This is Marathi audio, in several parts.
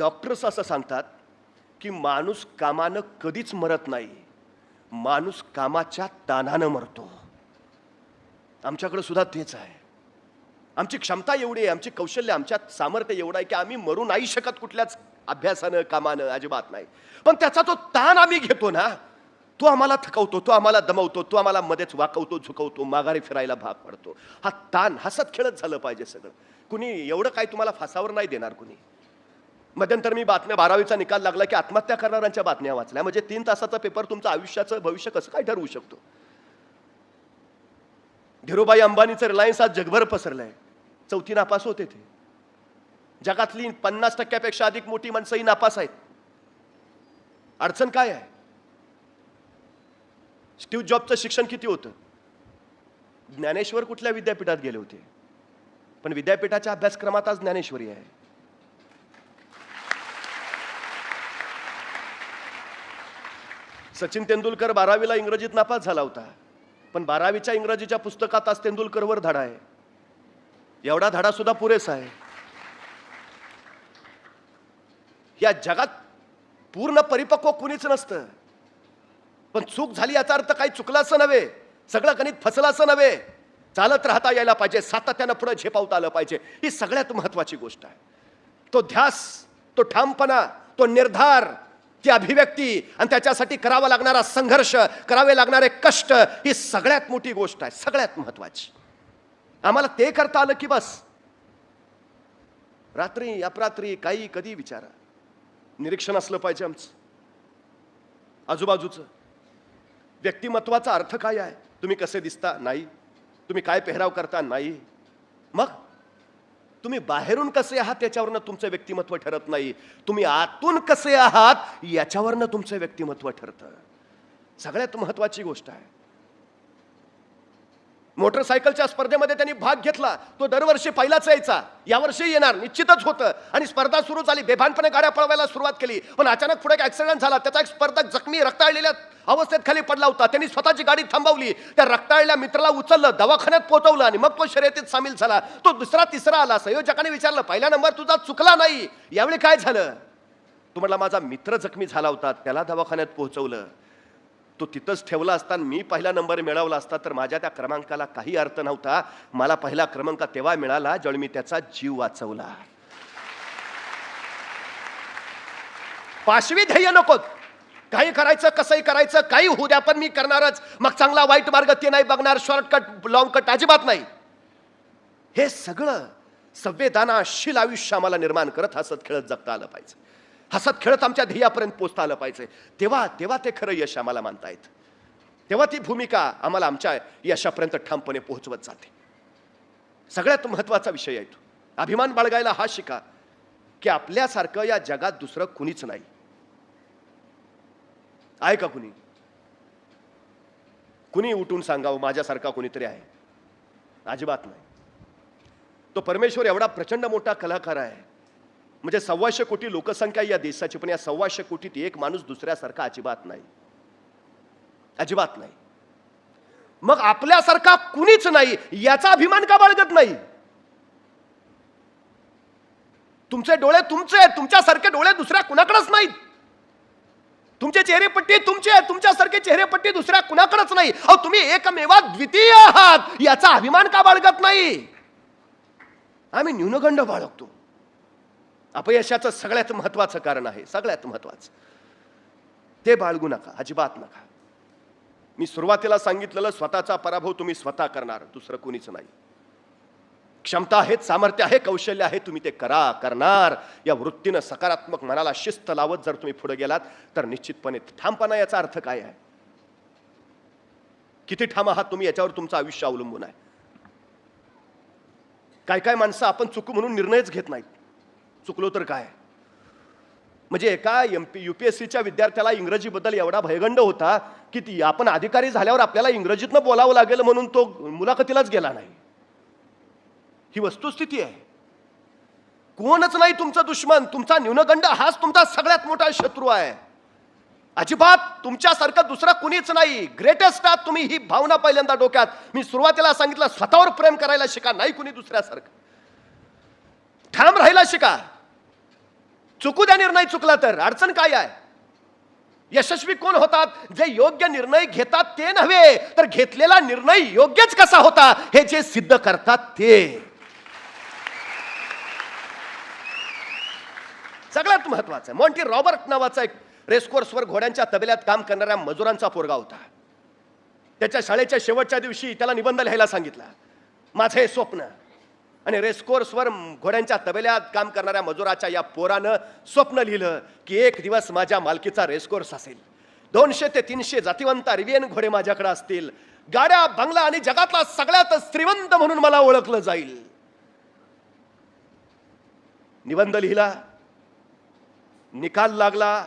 डॉक्टर्स असं सांगतात की माणूस कामानं कधीच मरत नाही. माणूस कामाच्या ताणानं मरतो. आमच्याकडं सुद्धा तेच आहे. आमची क्षमता एवढी आहे आमची कौशल्य आमच्यात सामर्थ्य एवढं आहे की आम्ही मरू नाही शकत कुठल्याच अभ्यासानं कामानं अजिबात नाही. पण त्याचा तो ताण आम्ही घेतो ना तो आम्हाला थकवतो तो आम्हाला दमवतो तो आम्हाला मध्येच वाकवतो झुकवतो माघारी फिरायला भाग पडतो. हा ताण हसत खेळत झालं पाहिजे सगळं. कुणी एवढं काय तुम्हाला फासावर नाही देणार कुणी. मध्यंतर मी बातम्या बारावीचा निकाल लागला की आत्महत्या करणाऱ्यांच्या बातम्या वाचल्या. म्हणजे तीन तासाचा पेपर तुमचं आयुष्याचं भविष्य कसं काय ठरवू शकतो? धीरूभाई अंबानीचं रिलायन्स आज जगभर पसरलंय. चौथी नापास होते ते. जगातली पन्नास टक्क्यापेक्षा अधिक मोठी माणसं ही नापास आहेत. अडचण काय आहे? स्टीव्ह जॉबचं शिक्षण किती होतं? ज्ञानेश्वर कुठल्या विद्यापीठात गेले होते? पण विद्यापीठाच्या अभ्यासक्रमात आज ज्ञानेश्वरी आहे. सचिन तेंडुलकर बारावीला इंग्रजीत नापास झाला होता. पण बारावीच्या इंग्रजीच्या पुस्तकात आज तेंडुलकरवर धडा आहे. एवढा धडा सुद्धा पुरेसा आहे. या जगात पूर्ण परिपक्व कुणीच नसतं. पण चूक झाली याचा अर्थ काही चुकला असं नव्हे. सगळं गणित फसलं असं नव्हे. चालत राहता यायला पाहिजे. सातत्यानं पुढे झेपावता आलं पाहिजे. ही सगळ्यात महत्वाची गोष्ट आहे. तो ध्यास तो ठामपणा तो निर्धार ती अभिव्यक्ती आणि त्याच्यासाठी करावा लागणारा संघर्ष करावे लागणारे कष्ट ही सगळ्यात मोठी गोष्ट आहे सगळ्यात महत्वाची. आम्हाला ते करता आलं की बस. रात्री अपरात्री काही कधी विचारा. निरीक्षण असलं पाहिजे आमचं. आजूबाजूचं. व्यक्तिमत्वाचा अर्थ काय आहे? तुम्ही कसे दिसता? नाही. तुम्ही काय पेहराव करता? नाही. मग? तुम्ही बाहेरून कसे आहात त्याच्यावरनं तुमचं व्यक्तिमत्व ठरत नाही. तुम्ही आतून कसे आहात याच्यावरनं तुमचं व्यक्तिमत्व ठरतं. सगळ्यात महत्वाची गोष्ट आहे. मोटरसायकलच्या स्पर्धेमध्ये त्यांनी भाग घेतला. तो दरवर्षी पहिलाच यायचा. यावर्षी येणार निश्चितच होतं. आणि स्पर्धा सुरू झाली बेभानपणे गाड्या पळवायला सुरुवात केली. पण अचानक पुढे एक ॲक्सिडेंट झाला. त्याचा एक स्पर्धक जखमी रक्ताळलेल्या अवस्थेत खाली पडला होता. त्यांनी स्वतःची गाडी थांबवली. त्या रक्ताळल्या मित्राला उचललं दवाखान्यात पोहोचवलं आणि मग तो शर्यतीत सामील झाला. तो दुसरा तिसरा आला. संयोजकाने विचारलं पहिला नंबर तुझा चुकला नाही. यावेळी काय झालं? तू म्हटला माझा मित्र जखमी झाला होता. त्याला दवाखान्यात पोहोचवलं. तो तिथंच ठेवला असता मी पहिला नंबर मिळवला असता तर माझ्या त्या क्रमांकाला काही अर्थ नव्हता. मला पहिला क्रमांक तेव्हा मिळाला ज्यावेळी मी त्याचा जीव वाचवला. पाशवी ध्येय नकोत काही करायचं कसंही करायचं काही होऊ द्या पण मी करणारच. मग चांगला वाईट मार्ग ते नाही बघणार शॉर्टकट लॉंग कट अजिबात नाही. हे सगळं संवेदनाशील आयुष्य आम्हाला निर्माण करत हसत खेळत जगता आलं पाहिजे. हसत खेळत आमच्या ध्येयापर्यंत पोचता आलं पाहिजे. तेव्हा तेव्हा ते खरं यश आम्हाला मानता येत. तेव्हा ती भूमिका आम्हाला आमच्या यशापर्यंत ठामपणे पोहोचवत जाते. सगळ्यात महत्त्वाचा विषय आहे तो. अभिमान बाळगायला हा शिका की आपल्यासारखं या जगात दुसरं कुणीच नाही. आहे का कुणी? कुणी उठून सांगावं माझ्यासारखा कुणीतरी आहे? अजिबात नाही. तो परमेश्वर एवढा प्रचंड मोठा कलाकार आहे. म्हणजे सव्वाशे कोटी लोकसंख्या या देशाची पण या सव्वाशे कोटीत एक माणूस दुसऱ्यासारखा अजिबात नाही. अजिबात नाही. मग आपल्यासारखा कुणीच नाही याचा अभिमान का बाळगत नाही? तुमचे डोळे तुमचे आहेत तुमच्यासारखे डोळे दुसऱ्या कुणाकडेच नाहीत. तुमचे चेहरेपट्टी तुमचे आहेत तुमच्यासारखे चेहरेपट्टी दुसऱ्या कुणाकडेच नाही. अहो तुम्ही एकमेवा द्वितीय आहात याचा अभिमान का बाळगत नाही? आम्ही न्यूनगंड बाळगतो. अपयशाचं सगळ्यात महत्त्वाचं कारण आहे सगळ्यात महत्त्वाचं. ते बाळगू नका अजिबात नका. मी सुरुवातीला सांगितलेलं स्वतःचा पराभव तुम्ही स्वतः करणार दुसरं कोणीच नाही. क्षमता आहेत सामर्थ्य आहे कौशल्य आहे तुम्ही ते करा करणार. या वृत्तीनं सकारात्मक मनाला शिस्त लावत जर तुम्ही पुढे गेलात तर निश्चितपणे ठामपणा याचा अर्थ काय आहे? किती ठाम आहात तुम्ही याच्यावर तुमचं आयुष्य अवलंबून आहे. काय काय माणसं आपण चुकू म्हणून निर्णयच घेत नाहीत. चुकलो तर काय? म्हणजे एका M P U P S सीच्या विद्यार्थ्याला इंग्रजीबद्दल एवढा भयगंड होता की ती आपण अधिकारी झाल्यावर आपल्याला इंग्रजीतनं बोलावं लागेल म्हणून तो मुलाखतीलाच गेला नाही. ही वस्तुस्थिती आहे. कोणच नाही तुमचा दुश्मन तुमचा न्यूनगंड हाच तुमचा सगळ्यात मोठा शत्रू आहे. अजिबात तुमच्यासारखं दुसरा कुणीच नाही. ग्रेटेस्ट आहात तुम्ही ही भावना पहिल्यांदा डोक्यात. मी सुरुवातीला सांगितलं स्वतःवर प्रेम करायला शिका नाही कुणी दुसऱ्यासारखं. ठाम राहिला शिका चुकू द्या निर्णय चुकला तर अडचण काय आहे? यशस्वी कोण होतात? जे योग्य निर्णय घेतात ते नव्हे तर घेतलेला निर्णय योग्यच कसा होता? हे जे सिद्ध करतात ते. सगळ्यात महत्वाचं मॉन्टी रॉबर्ट नावाचा एक रेसकोर्सवर घोड्यांच्या तबेल्यात काम करणाऱ्या मजुरांचा पोरगा होता. त्याच्या शाळेच्या शेवटच्या दिवशी त्याला निबंध लिहायला सांगितला. माझं हे स्वप्न आणि रेस्कोर्सवर घोड्यांच्या तबेल्यात काम करणाऱ्या मजुराच्या या पोरानं स्वप्न लिहिलं की एक दिवस माझ्या मालकीचा रेस्कोर्स असेल. दोनशे ते तीनशे जातिवंत अरेबियन घोडे माझ्याकडे असतील. गाड्या बंगला आणि जगातला सगळ्यात श्रीमंत म्हणून मला ओळखलं जाईल. निबंध लिहिला निकाल लागला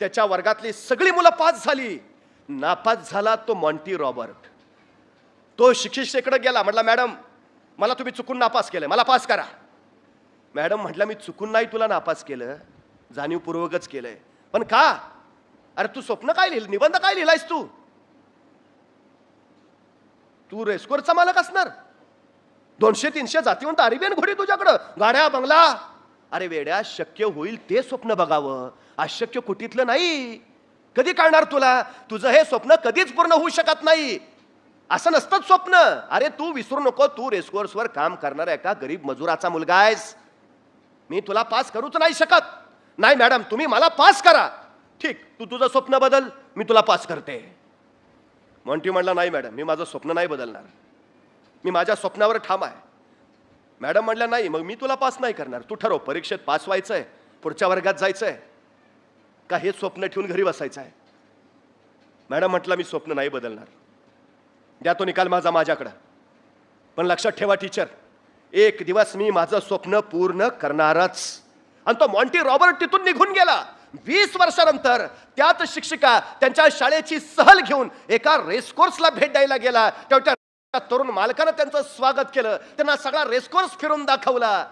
त्याच्या वर्गातली सगळी मुलं पास झाली. नापास झाला तो मॉन्टी रॉबर्ट. तो शिक्षिकेकडे गेला म्हटला मॅडम मला तुम्ही चुकून नापास केलं मला पास करा. मॅडम म्हटलं मी चुकून नाही तुला नापास केलं जाणीवपूर्वकच केलंय. पण का? अरे तू स्वप्न काय लिहिलं निबंध काय लिहिलायस तू? तू रेस्कोरचा मालक असणार. दोनशे तीनशे जातीवंत अरेबियन घोडी तुझ्याकडं. गाड्या बंगला. अरे वेड्या शक्य होईल ते स्वप्न बघावं. अशक्य कुटीतलं नाही. कधी काढणार तुला? तुझं हे स्वप्न कधीच पूर्ण होऊ शकत नाही. असं नसतं स्वप्न. अरे तू विसरू नको तू रेसकोर्सवर काम करणारा एका गरीब मजुराचा मुलगा आहेस. मी तुला पास करूच नाही शकत. नाही मॅडम तुम्ही मला पास करा. ठीक तू तुझं स्वप्न बदल मी तुला पास करते. मॉन्टी म्हणला नाही मॅडम मी माझं स्वप्न नाही बदलणार. मी माझ्या स्वप्नावर ठाम आहे. मॅडम म्हणल्या नाही मग मी तुला पास नाही करणार. तू ठरव परीक्षेत पास व्हायचं आहे पुढच्या वर्गात जायचं आहे का हे स्वप्न ठेवून घरी बसायचं आहे मॅडम म्हटलं मी स्वप्न नाही बदलणार. द्या तो निकाल माझा माझ्याकडं. पण लक्षात ठेवा टीचर एक दिवस मी माझं स्वप्न पूर्ण करणारच. आणि तो मॉन्टी रॉबर्ट तिथून निघून गेला. वीस वर्षानंतर त्याच शिक्षिका त्यांच्या शाळेची सहल घेऊन एका रेसकोर्सला भेट द्यायला गेला. तेव्हा त्या तरुण मालकानं त्यांचं स्वागत केलं. त्यांना सगळा रेसकोर्स फिरून दाखवला.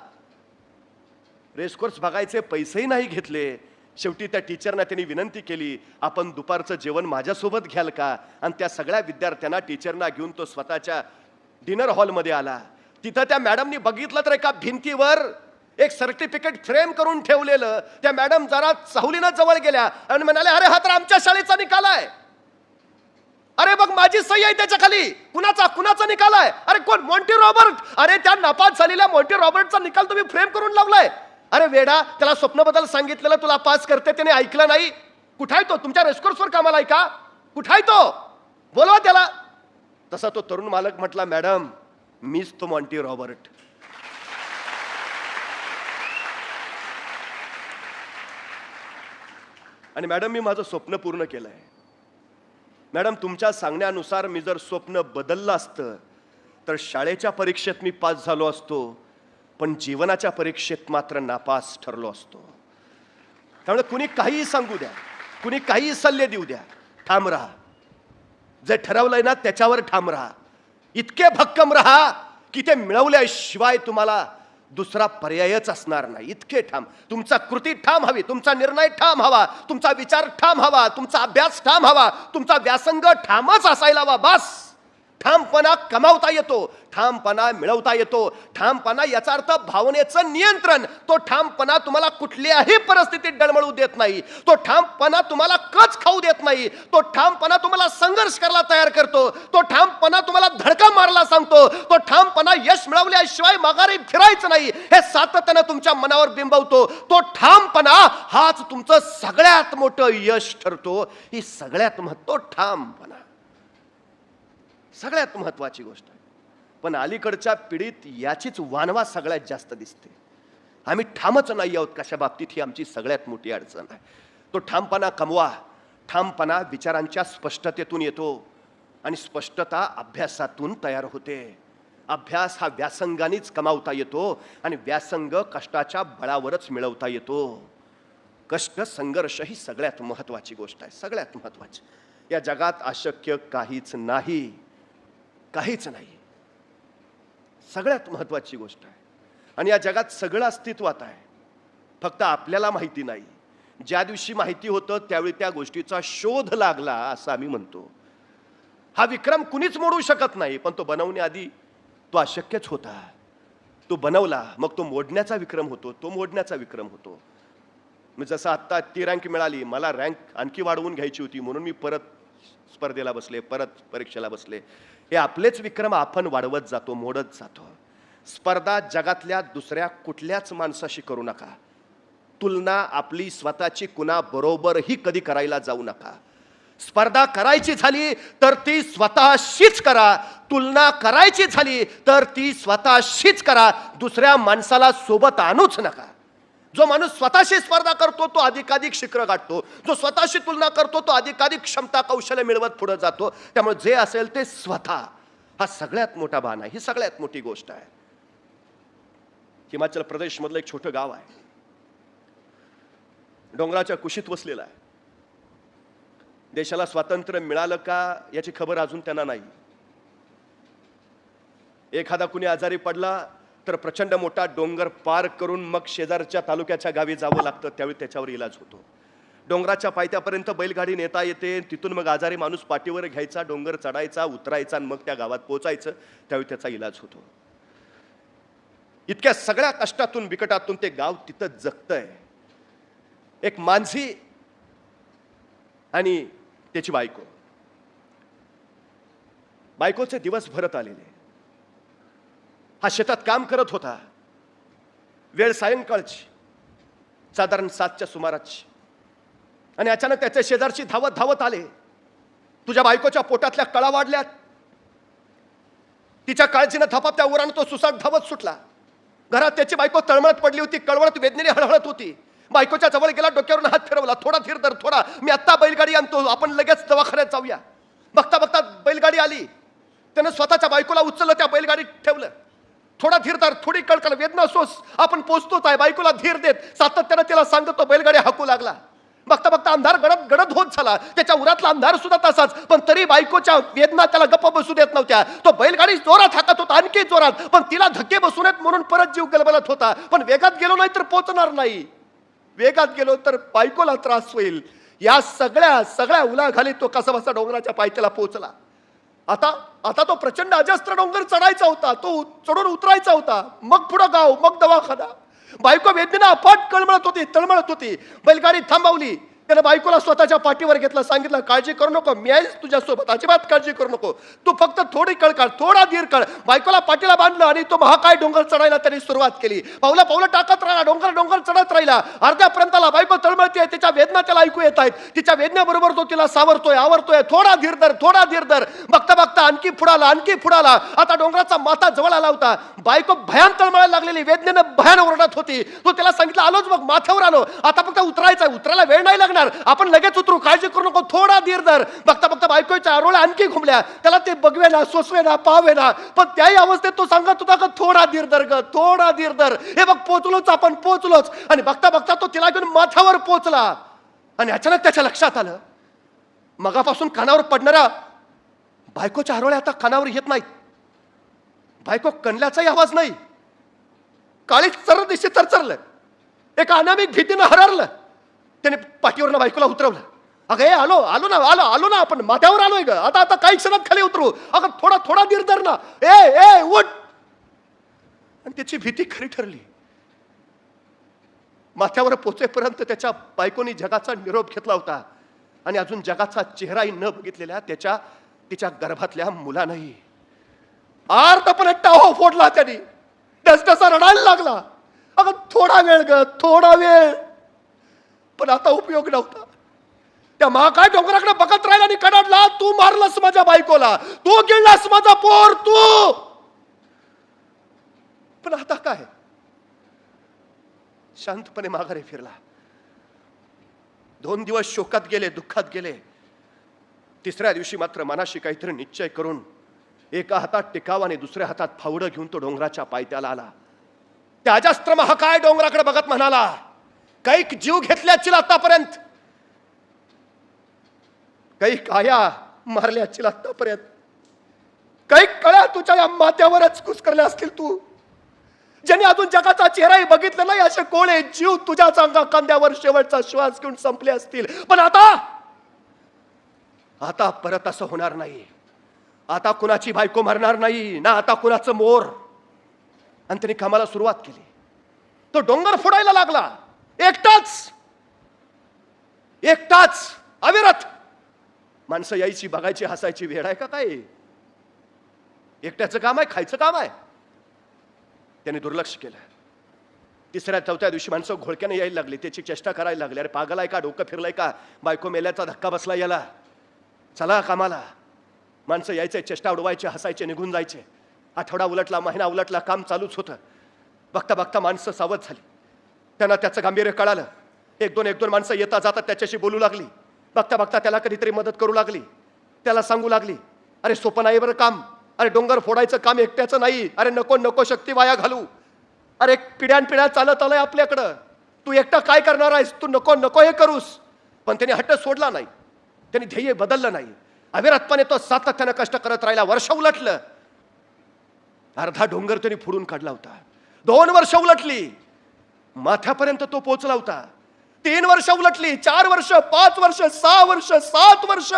रेसकोर्स बघायचे पैसेही नाही घेतले. शेवटी त्या टीचरना त्यांनी विनंती केली आपण दुपारचं जेवण माझ्यासोबत घ्याल का? आणि त्या सगळ्या विद्यार्थ्यांना टीचरना घेऊन तो स्वतःच्या डिनर हॉलमध्ये आला. तिथं त्या मॅडमनी बघितलं तर एका भिंतीवर एक सर्टिफिकेट फ्रेम करून ठेवलेलं. त्या मॅडम जरा चाहुलीनं जवळ गेल्या आणि म्हणाले अरे हा तर आमच्या शाळेचा निकाल आहे. अरे बघ माझी सही आहे त्याच्याखाली. कुणाचा कुणाचा निकाल आहे? अरे कोण? Monty Robert. अरे त्या नापास झालेल्या मॉन्टी रॉबर्टचा निकाल तुम्ही फ्रेम करून लावलाय. अरे वेडा त्याला स्वप्नबद्दल सांगितलेलं तुला पास करते त्याने ऐकलं नाही. कुठं आहे तो? तुमच्या रेस्कोर्सवर कामाला आहे का? आहे तो? बोलवा त्याला. तसा तो तरुण मालक म्हटला मॅडम मीच तो मॉन्टी रॉबर्ट आणि मॅडम मी माझं स्वप्न पूर्ण केलं आहे मॅडम तुमच्या सांगण्यानुसार मी जर स्वप्न बदललं असतं तर शाळेच्या परीक्षेत मी पास झालो असतो. पण जीवनाच्या परीक्षेत मात्र नापास ठरलो असतो. त्यामुळे कुणी काहीही सांगू द्या कुणी काहीही सल्ले देऊ द्या ठाम राहा. जे ठरवलंय ना त्याच्यावर ठाम राहा. इतके भक्कम राहा की ते मिळवल्याशिवाय तुम्हाला दुसरा पर्यायच असणार नाही. इतके ठाम. तुमचा कृती ठाम हवी तुमचा निर्णय ठाम हवा तुमचा विचार ठाम हवा तुमचा अभ्यास ठाम हवा तुमचा व्यासंग ठामच असायला हवा बस. ठामपणा कमावता येतो ठामपणा मिळवता येतो. ठामपणा याचा अर्थ भावनेचं नियंत्रण. तो ठामपणा तुम्हाला कुठल्याही परिस्थितीत डळमळू देत नाही. तो ठामपणा तुम्हाला कच खाऊ देत नाही. तो ठामपणा तुम्हाला संघर्ष करायला तयार करतो. तो ठामपणा तुम्हाला धडका मारला सांगतो. तो ठामपणा यश मिळवल्याशिवाय माघारी फिरायचं नाही. हे सातत्यानं तुमच्या मनावर बिंबवतो. तो ठामपणा हाच तुमचं सगळ्यात मोठं यश ठरतो. ही सगळ्यात महत्त्व तो ठामपणा. सगळ्यात महत्त्वाची गोष्ट. आहे पण अलीकडच्या पिढीत याचीच वानवा सगळ्यात जास्त दिसते. आम्ही ठामच नाही आहोत कशा बाबतीत ही आमची सगळ्यात मोठी अडचण आहे. तो ठामपणा कमवा. ठामपणा विचारांच्या स्पष्टतेतून येतो आणि स्पष्टता अभ्यासातून तयार होते. अभ्यास हा व्यासंगानेच कमावता येतो आणि व्यासंग कष्टाच्या बळावरच मिळवता येतो. कष्ट संघर्ष ही सगळ्यात महत्त्वाची गोष्ट आहे. सगळ्यात महत्त्वाची या जगात अशक्य काहीच नाही. काहीच नाही. सगळ्यात महत्त्वाची गोष्ट आहे. आणि या जगात सगळं अस्तित्वात आहे. फक्त आपल्याला माहिती नाही. ज्या दिवशी माहिती होतं त्यावेळी त्या गोष्टीचा शोध लागला असं आम्ही म्हणतो. हा विक्रम कुणीच मोडू शकत नाही पण तो बनवण्याआधी तो अशक्यच होता. तो बनवला मग तो मोडण्याचा विक्रम होतो तो मोडण्याचा विक्रम होतो. मी जसं आत्ता ती रँक मिळाली मला रँक आणखी वाढवून घ्यायची होती म्हणून मी परत स्पर्धेला बसले परत परीक्षेला बसले. हे आपलेच विक्रम आपण वाढवत जातो मोडत जातो. स्पर्धा जगातल्या दुसऱ्या कुठल्याच माणसाशी करू नका. तुलना आपली स्वतःची कुणाबरोबरही कधी करायला जाऊ नका. स्पर्धा करायची झाली तर ती स्वतःशीच करा. तुलना करायची झाली तर ती स्वतःशीच करा. दुसऱ्या माणसाला सोबत आणूच नका. जो माणूस स्वतःशी स्पर्धा करतो तो अधिकाधिक शिखर गाठतो. जो स्वतःशी तुलना करतो तो अधिकाधिक क्षमता कौशल्य मिळवत पुढे जातो. त्यामुळे जे असेल ते स्वतः. हा सगळ्यात मोठा बाण आहे. ही सगळ्यात मोठी गोष्ट आहे. हिमाचल प्रदेशमधलं एक छोटं गाव आहे. डोंगराच्या कुशीत वसलेलं आहे. देशाला स्वातंत्र्य मिळालं का याची खबर अजून त्यांना नाही. एखादा कुणी आजारी पडला तर प्रचंड मोठा डोंगर पार करून मग शेजारच्या तालुक्याच्या गावी जावं लागतं त्यावेळी त्याच्यावर इलाज होतो. डोंगराच्या पायथ्यापर्यंत बैलगाडी नेता येते तिथून मग आजारी माणूस पाठीवर घ्यायचा डोंगर चढायचा उतरायचा आणि मग त्या गावात पोचायचं त्यावेळी त्याचा इलाज होतो. इतक्या सगळ्या कष्टातून बिकटातून ते गाव तिथं जगतंय. एक मानसी आणि त्याची बायको. बायकोचे दिवस भरत आलेले. हा शेतात काम करत होता. वेळ सायंकाळची साधारण सातच्या सुमाराची. आणि अचानक त्याच्या शेजारची धावत धावत आले. तुझ्या बायकोच्या पोटातल्या कळा वाढल्यात. तिच्या काळजीनं धपाप त्या उरानं तो सुसाट धावत सुटला. घरात त्याची बायको तळमळत पडली होती कळवळत वेदनेने हळहळत होती. बायकोच्या जवळ गेला डोक्यावरून हात फिरवला थोडा धीर धर थोडा. मी आत्ता बैलगाडी आणतो आपण लगेच दवाखान्यात जाऊया. बघता बघता बैलगाडी आली. त्यानं स्वतःच्या बायकोला उचललं त्या बैलगाडीत ठेवलं. थोडा धीर धर थोडी कळकळ वेदना सोस. आपण पोचतोच आहे बायकोला धीर देत. सातत्यानं तिला सांगतो बैलगाडी हाकू लागला. बघता बघता अंधार गडद गडद होत झाला. त्याच्या उरातला अंधार सुद्धा तसाच. पण तरी बायकोच्या वेदना त्याला गप्प बसू देत नव्हत्या. तो बैलगाडी जोरात हाकत होता आणखी जोरात. पण तिला धक्के बसू नयेत म्हणून परत जीव गलबलत होता. पण वेगात गेलो नाही तर पोचणार नाही. वेगात गेलो तर बायकोला त्रास होईल. या सगळ्या सगळ्या उलाघाली तो कसा बसा डोंगराच्या पायथ्याला पोचला. आता आता तो प्रचंड अजस्त्र डोंगर चढायचा होता तो चढून उतरायचा होता. मग पुढं गाव मग दवाखाना. बायको वेदनेनं अफाट कळमळत होती तळमळत होती. बैलगाडी थांबवली. त्यानं बायकोला स्वतःच्या पाठीवर घेतलं सांगितलं काळजी करू नको मी आहेच तुझ्यासोबत अजिबात काळजी करू नको. तू फक्त थोडी कळ काढ थोडा धीर काढ. बायकोला पाठीला बांधलं आणि तो महाकाय डोंगर चढायला त्यांनी सुरुवात केली. पावलं पावलं टाकत राहिला डोंगर डोंगर चढत राहिला. अर्ध्या प्रांताला बायको तळमळते तिच्या वेदना त्याला ऐकू येत आहेत. तिच्या वेदनेबरोबर तो तिला सावरतोय आवरतोय. थोडा धीर धर थोडा धीर धर. बघता बघता आणखी फुडाला आणखी फुडाला. आता डोंगराचा माथा जवळ आला होता. बायको भयान तळमळायला लागलेली वेदनेनं भयान ओरडत होती. तो त्याला सांगितलं आलोच बघ माथ्यावर आलो. आता फक्त उतरायचं उतरायला वेळ नाही लागणार. आपण लगेच उतरू. काळजी करू नको. थोडा धीर धर. बघता बघता बायकोच्या आरोळ्या आणखी घुमल्या. त्याला ते बघवे ना सोसवे ना ना. पण त्याही अवस्थेत तो सांगत होता का थोडा धीर धर ग. थोडा धीर धर. हे बघ पोचलोच आपण पोचलोच. आणि बघता बघता तो तिला घेऊन माथ्यावर पोचला. आणि अचानक त्याच्या लक्षात आलं. मगापासून कानावर पडणारा बायकोच्या आरोळ्या आता कानावर येत नाहीत. बायको कणल्याचाही आवाज नाही. काळी चर दिशे चरचरलं. एका अनामिक भीतीनं हरारलं. त्याने पाठीवरनं बायकोला उतरवलं. अगं ए आलो आलो ना आलो आलो ना आपण माथ्यावर आलोय ग. आता आता काही क्षणात खाली उतरू. अगं थोडा थोडा धीर धर ना. ए ए उठ. आणि त्याची भीती खरी ठरली. माथ्यावर पोचेपर्यंत त्याच्या बायकोनी जगाचा निरोप घेतला होता. आणि अजून जगाचा चेहराही न बघितलेल्या त्याच्या तिच्या गर्भातल्या मुलानंही. आर्तपणे टाहो फोडला त्याने. डसडसा रडायला लागला. अगं थोडा वेळ ग थोडा वेळ. पण आता उपयोग नव्हता. त्या महाकाय डोंगराकडे बघत राहिला आणि कडाडला तू मारलास माझ्या बायकोला. तू गिळलास माझा पोर तू. पण आता काय? शांतपणे माघारी फिरला. दोन दिवस शोकात गेले दुःखात गेले. तिसऱ्या दिवशी मात्र मनाशी काहीतरी निश्चय करून एका हातात टिकाव आणि दुसऱ्या हातात फावडं घेऊन तो डोंगराच्या पायथ्याला आला. त्या महाकाय डोंगराकडे बघत म्हणाला कैक जीव घेतल्याची आतापर्यंत. काही काया मारल्याची आतापर्यंत. काही कळ्या तुझ्या या माथ्यावरच कुसकरल्या असतील तू. ज्यांनी अजून जगाचा चेहराही बघितला नाही असे कोळे जीव तुझ्या अंगा कांद्यावर शेवटचा श्वास घेऊन संपले असतील. पण आता आता परत असं होणार नाही. आता कुणाची बायको मरणार नाही ना आता कुणाचं मोर. आणि त्यांनी कामाला सुरुवात केली. तो डोंगर फोडायला लागला. एकटाच. एकटाच. अविरत. माणसं यायची बघायची हसायची वेळ आहे का काय? एकट्याचं काम आहे खायचं काम आहे. त्याने दुर्लक्ष केलं. तिसऱ्या चौथ्या दिवशी माणसं घोळक्याने यायला लागली. त्याची चेष्टा करायला लागली. अरे पागल आहे का? डोकं फिरलंय का? बायको मेल्याचा धक्का बसला याला. चला कामाला. माणसं यायचे चेष्टा उडवायचे हसायचे निघून जायचे. आठवडा उलटला महिना उलटला काम चालूच होतं. बघता बघता माणसं सावध झाली. त्यांना त्याचं गांभीर्य कळालं. एक दोन एक दोन माणसं येता जातात त्याच्याशी बोलू लागली. बघता बघता त्याला कधीतरी मदत करू लागली. त्याला सांगू लागली अरे सोपं नाही बरं काम. अरे डोंगर फोडायचं काम एकट्याचं नाही. अरे नको नको शक्ती वाया घालू. अरे पिढ्यान पिढ्या चालत आलंय आपल्याकडं. तू एकटा काय करणार आहेस? तू नको नको हे करूस. पण त्याने हट्ट सोडला नाही. त्याने ध्येय बदललं नाही. अविरतपणे तो सातत्यानं कष्ट करत राहिला. वर्ष उलटलं. अर्धा डोंगर त्यांनी फोडून काढला होता. दोन वर्ष उलटली. माथ्यापर्यंत तो पोचला होता. तीन वर्ष उलटली चार वर्ष पाच वर्ष सहा वर्ष सात वर्ष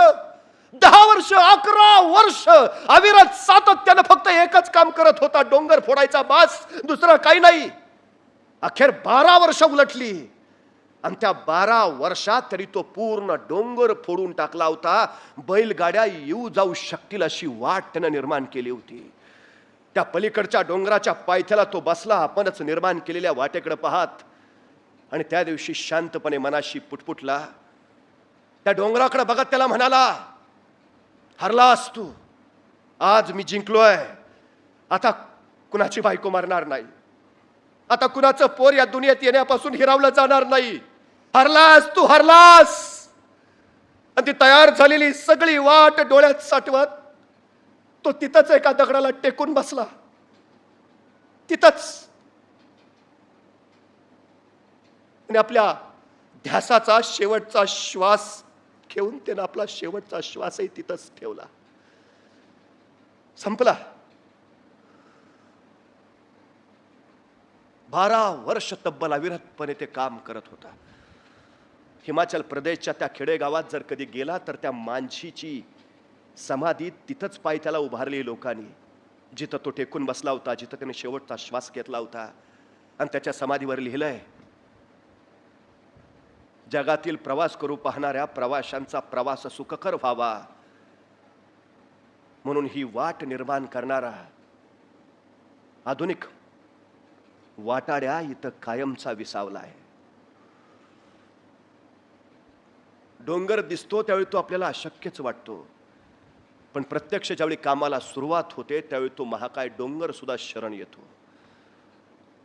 दहा वर्ष अकरा वर्ष. अविरत सातत्यानं फक्त एकच काम करत होता डोंगर फोडायचा बास दुसरं काही नाही. अखेर बारा वर्ष उलटली. आणि त्या बारा वर्षात तरी तो पूर्ण डोंगर फोडून टाकला होता. बैलगाड्या येऊ जाऊ शकतील अशी वाट त्यानं निर्माण केली होती. त्या पलीकडच्या डोंगराच्या पायथ्याला तो बसला. आपणच निर्माण केलेल्या वाटेकडे पाहात. आणि त्या दिवशी शांतपणे मनाशी पुटपुटला. त्या डोंगराकडे बघत त्याला म्हणाला हरलास तू? आज मी जिंकलोय. आता कुणाची बायको मारणार नाही? आता कुणाचं पोर या दुनियेत येण्यापासून हिरावलं जाणार नाही? हरलास तू? हरलास! आणि ती तयार झालेली सगळी वाट डोळ्यात साठवत तो तिथंच एका दगडाला टेकून बसला. तिथंच. आणि आपल्या ध्यासाचा शेवटचा श्वास घेऊन त्यानं आपला शेवटचा श्वासही तिथंच ठेवला. संपला. बारा वर्ष तब्बल अविरतपणे ते काम करत होता. हिमाचल प्रदेशच्या त्या खेडेगावात जर कधी गेला तर त्या मानशीची समाधी तिथंच पाय त्याला उभारली लोकांनी. जिथं तो टेकून बसला होता जिथं त्याने शेवटचा श्वास घेतला होता. आणि त्याच्या समाधीवर लिहिलंय जगातील प्रवास करू पाहणाऱ्या प्रवाशांचा प्रवास सुखकर व्हावा. म्हणून ही वाट निर्माण करणारा आधुनिक वाटाड्या इथं कायमचा विसावला आहे डोंगर दिसतो त्यावेळी तो आपल्याला अशक्यच वाटतो. पण प्रत्यक्ष ज्यावेळी कामाला सुरुवात होते त्यावेळी तो महाकाय डोंगरसुद्धा शरण येतो.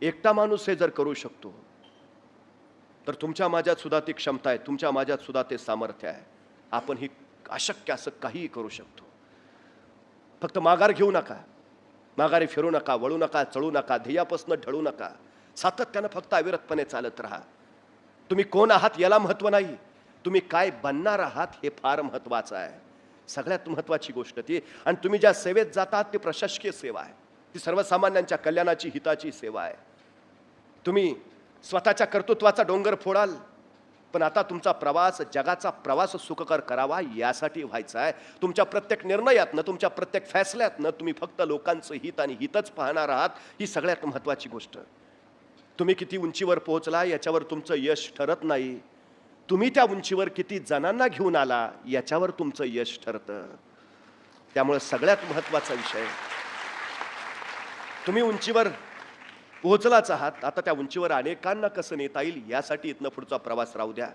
एकटा माणूस हे जर करू शकतो तर तुमच्या माझ्यात सुद्धा ती क्षमता आहे तुमच्या माझ्यात सुद्धा ते सामर्थ्य आहे. आपण ही अशक्य असं काहीही करू शकतो. फक्त माघार घेऊ नका. माघारी फिरू नका वळू नका चळू नका ध्येयापासून ढळू नका. सातत्यानं फक्त अविरतपणे चालत राहा. तुम्ही कोण आहात याला महत्त्व नाही. तुम्ही काय बनणार आहात हे फार महत्त्वाचं आहे. सगळ्यात महत्त्वाची गोष्ट ती. आणि तुम्ही ज्या सेवेत जातात ती प्रशासकीय सेवा आहे. ती सर्वसामान्यांच्या कल्याणाची हिताची सेवा आहे. तुम्ही स्वतःच्या कर्तृत्वाचा डोंगर फोडाल पण आता तुमचा प्रवास जगाचा प्रवास सुखकर करावा यासाठी व्हायचा आहे. तुमच्या प्रत्येक निर्णयातनं तुमच्या प्रत्येक फॅसल्यातनं तुम्ही फक्त लोकांचं हित आणि हितच पाहणार आहात ही सगळ्यात महत्त्वाची गोष्ट. तुम्ही किती उंचीवर पोहोचला याच्यावर तुमचं यश ठरत नाही. तुम्ही त्या उंचीवर किती जणांना घेऊन आला याच्यावर तुमचं यश ठरतं. त्यामुळे सगळ्यात महत्त्वाचा विषय. तुम्ही उंचीवर पोहोचलाच आहात आता त्या उंचीवर अनेकांना कसं नेता येईल यासाठी इथनं पुढचा प्रवास राहू द्या.